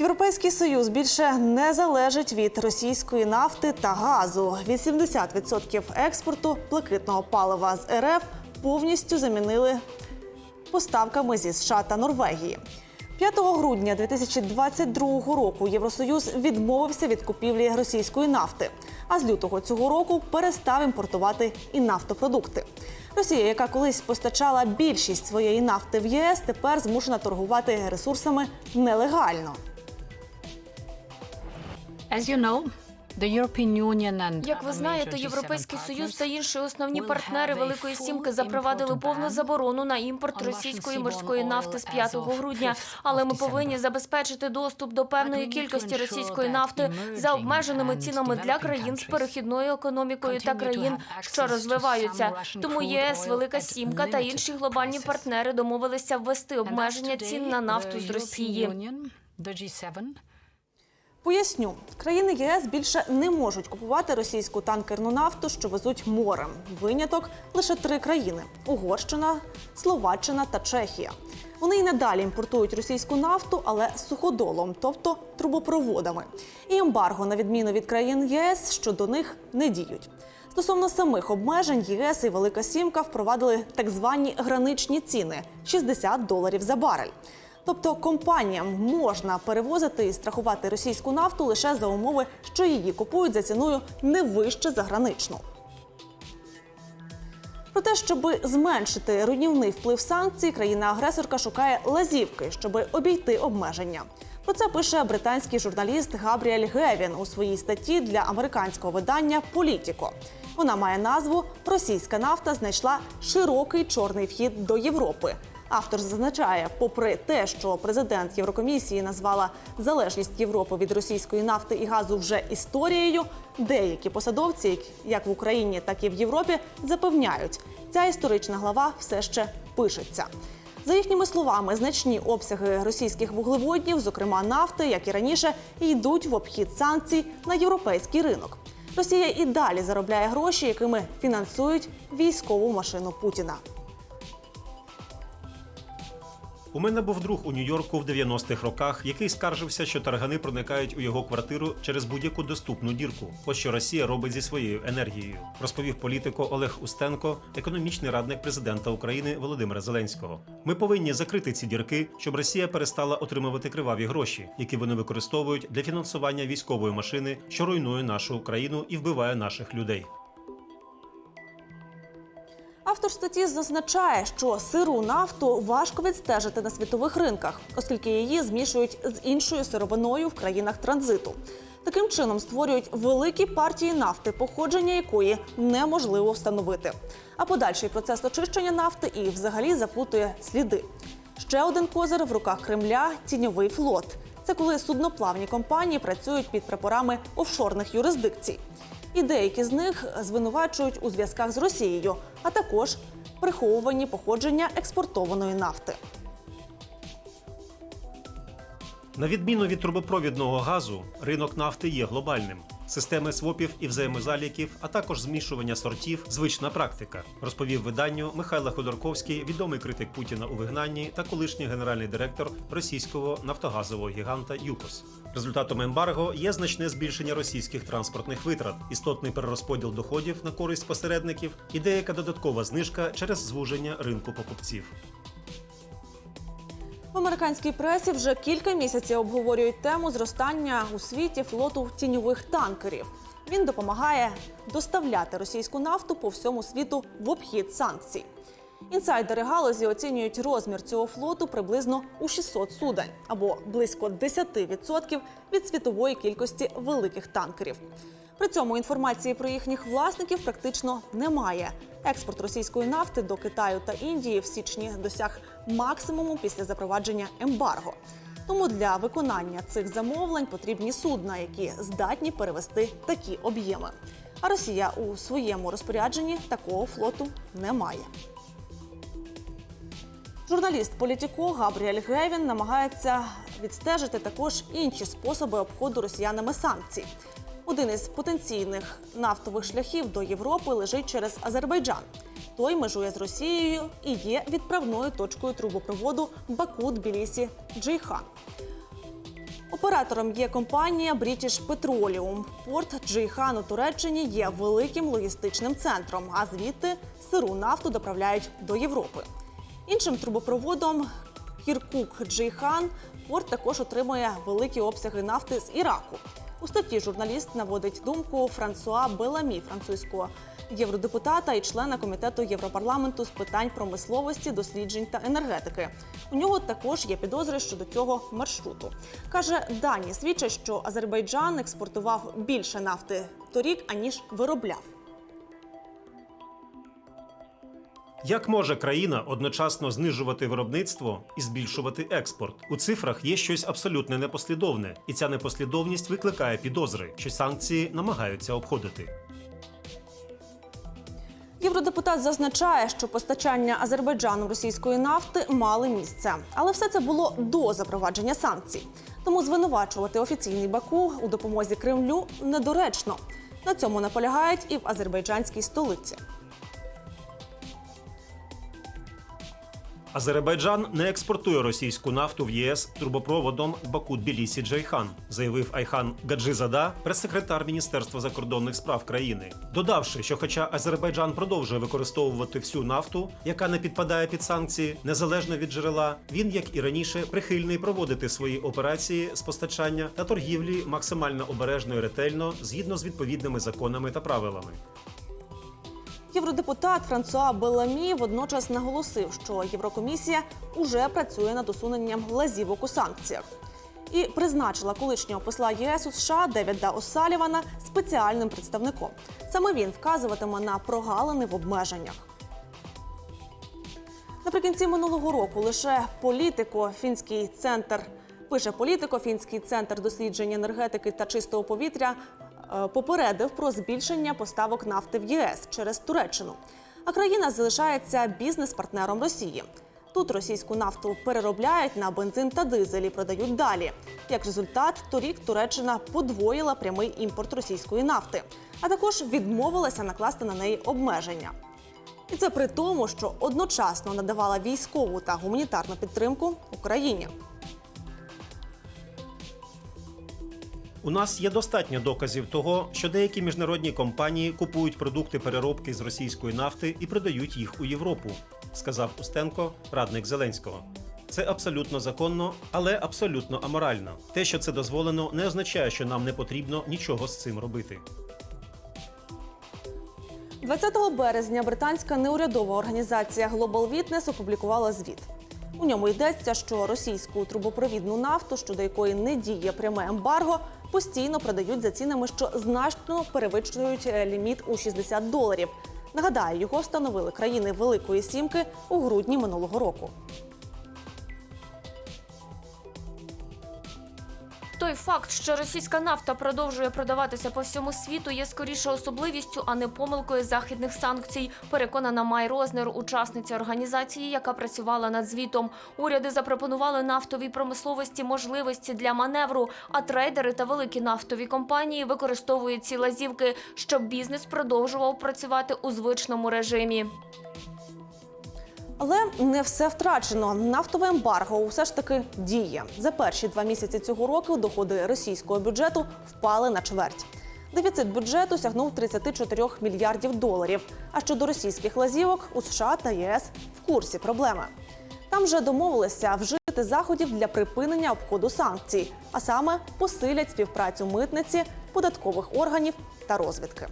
Європейський союз більше не залежить від російської нафти та газу. 80% експорту блакитного палива з РФ повністю замінили поставками зі США та Норвегії. 5 грудня 2022 року Євросоюз відмовився від купівлі російської нафти, а з лютого цього року перестав імпортувати і нафтопродукти. Росія, яка колись постачала більшість своєї нафти в ЄС, тепер змушена торгувати ресурсами нелегально. Як ви знаєте, Європейський Союз та інші основні партнери Великої Сімки запровадили повну заборону на імпорт російської морської нафти з as 5 грудня. Але ми повинні забезпечити доступ до певної кількості російської нафти за обмеженими цінами для країн з перехідною економікою та країн, що розвиваються. Тому ЄС, Велика Сімка та інші глобальні партнери домовилися ввести обмеження цін на нафту з Росії. Union, the G7, Поясню, країни ЄС більше не можуть купувати російську танкерну нафту, що везуть морем. Виняток лише три країни: Угорщина, Словаччина та Чехія. Вони й надалі імпортують російську нафту, але суходолом, тобто трубопроводами. І ембарго, на відміну від країн ЄС, щодо них не діють. Стосовно самих обмежень, ЄС і Велика Сімка впровадили так звані граничні ціни 60 доларів за барель. Тобто компаніям можна перевозити і страхувати російську нафту лише за умови, що її купують за ціною не вище за граничну. Про те, щоб зменшити руйнівний вплив санкцій, країна-агресорка шукає лазівки, щоб обійти обмеження. Про це пише британський журналіст Габріель Гевін у своїй статті для американського видання Політіко. Вона має назву Російська нафта знайшла широкий чорний вхід до Європи. Автор зазначає, попри те, що президент Єврокомісії назвала залежність Європи від російської нафти і газу вже історією, деякі посадовці, як в Україні, так і в Європі, запевняють, ця історична глава все ще пишеться. За їхніми словами, значні обсяги російських вуглеводнів, зокрема нафти, як і раніше, йдуть в обхід санкцій на європейський ринок. Росія і далі заробляє гроші, якими фінансують військову машину Путіна. У мене був друг у Нью-Йорку в 90-х роках, який скаржився, що таргани проникають у його квартиру через будь-яку доступну дірку. Ось що Росія робить зі своєю енергією, розповів політико Олег Устенко, економічний радник президента України Володимира Зеленського. Ми повинні закрити ці дірки, щоб Росія перестала отримувати криваві гроші, які вони використовують для фінансування військової машини, що руйнує нашу країну і вбиває наших людей. Автор статті зазначає, що сиру нафту важко відстежити на світових ринках, оскільки її змішують з іншою сировиною в країнах транзиту. Таким чином створюють великі партії нафти, походження якої неможливо встановити. А подальший процес очищення нафти і взагалі заплутує сліди. Ще один козир в руках Кремля тіньовий флот. Це коли судноплавні компанії працюють під прапорами офшорних юрисдикцій. І деякі з них звинувачують у зв'язках з Росією, а також приховувані походження експортованої нафти. На відміну від трубопровідного газу, ринок нафти є глобальним. Системи свопів і взаємозаліків, а також змішування сортів звична практика, розповів виданню Михайло Ходорковський, відомий критик Путіна у вигнанні та колишній генеральний директор російського нафтогазового гіганта ЮКОС. Результатом ембарго є значне збільшення російських транспортних витрат, істотний перерозподіл доходів на користь посередників і деяка додаткова знижка через звуження ринку покупців. Американській пресі вже кілька місяців обговорюють тему зростання у світі флоту тіньових танкерів. Він допомагає доставляти російську нафту по всьому світу в обхід санкцій. Інсайдери галузі оцінюють розмір цього флоту приблизно у 600 суден або близько 10% від світової кількості великих танкерів. При цьому інформації про їхніх власників практично немає. Експорт російської нафти до Китаю та Індії в січні досяг максимуму після запровадження ембарго. Тому для виконання цих замовлень потрібні судна, які здатні перевести такі об'єми. А Росія у своєму розпорядженні такого флоту не має. Журналіст Політіко Габріель Гевін намагається відстежити також інші способи обходу росіянами санкцій. Один із потенційних нафтових шляхів до Європи лежить через Азербайджан. Той межує з Росією і є відправною точкою трубопроводу Баку Тбілісі Джейхан. Оператором є компанія British Petroleum. Порт Джейхан у Туреччині є великим логістичним центром, а звідти сиру нафту доправляють до Європи. Іншим трубопроводом Кіркук Джейхан порт також отримує великі обсяги нафти з Іраку. У статті журналіст наводить думку Франсуа Беламі, французького євродепутата і члена комітету Європарламенту з питань промисловості, досліджень та енергетики. У нього також є підозри щодо цього маршруту. каже, дані свідчать, що Азербайджан експортував більше нафти торік аніж виробляв. Як може країна одночасно знижувати виробництво і збільшувати експорт? У цифрах є щось абсолютно непослідовне, і ця непослідовність викликає підозри, що санкції намагаються обходити. Євродепутат зазначає, що постачання Азербайджану російської нафти мали місце, але все це було до запровадження санкцій. Тому звинувачувати офіційний Баку у допомозі Кремлю недоречно. На цьому наполягають і в азербайджанській столиці. Азербайджан не експортує російську нафту в ЄС трубопроводом Баку Тбілісі Джейхан, заявив Айхан Гаджизада, прес-секретар Міністерства закордонних справ країни, додавши, що, хоча Азербайджан продовжує використовувати всю нафту, яка не підпадає під санкції, незалежно від джерела, він, як і раніше, прихильний проводити свої операції з постачання та торгівлі максимально обережно і ретельно згідно з відповідними законами та правилами. Євродепутат Франсуа Беламі водночас наголосив, що Єврокомісія уже працює над усуненням лазівок у санкціях. І призначила колишнього посла ЄС у США Девіда О'Салівана спеціальним представником. Саме він вказуватиме на прогалини в обмеженнях. Наприкінці минулого року лише політико фінський центр пише політико, фінський центр досліджень енергетики та чистого повітря попередив про збільшення поставок нафти в ЄС через Туреччину. А країна залишається бізнес-партнером Росії. Тут російську нафту переробляють на бензин та дизель і продають далі. Як результат, торік Туреччина подвоїла прямий імпорт російської нафти, а також відмовилася накласти на неї обмеження. І це при тому, що одночасно надавала військову та гуманітарну підтримку Україні. У нас є достатньо доказів того, що деякі міжнародні компанії купують продукти переробки з російської нафти і продають їх у Європу, сказав Устенко, радник Зеленського. Це абсолютно законно, але абсолютно аморально. Те, що це дозволено, не означає, що нам не потрібно нічого з цим робити. 20 березня британська неурядова організація Global Witness опублікувала звіт. У ньому йдеться, що російську трубопровідну нафту, щодо якої не діє пряме ембарго, постійно продають за цінами, що значно перевищують е, ліміт у 60 доларів. Нагадаю, його встановили країни Великої Сімки у грудні минулого року. Той факт, що російська нафта продовжує продаватися по всьому світу, є скоріше особливістю, а не помилкою західних санкцій. Переконана Май Рознер, учасниця організації, яка працювала над звітом. Уряди запропонували нафтовій промисловості можливості для маневру, а трейдери та великі нафтові компанії використовують ці лазівки, щоб бізнес продовжував працювати у звичному режимі. Але не все втрачено. Нафтове ембарго все ж таки діє. За перші два місяці цього року доходи російського бюджету впали на чверть. Дефіцит бюджету сягнув 34 мільярдів доларів. А щодо російських лазівок у США та ЄС в курсі проблеми. Там вже домовилися вжити заходів для припинення обходу санкцій, а саме посилять співпрацю митниці, податкових органів та розвідки.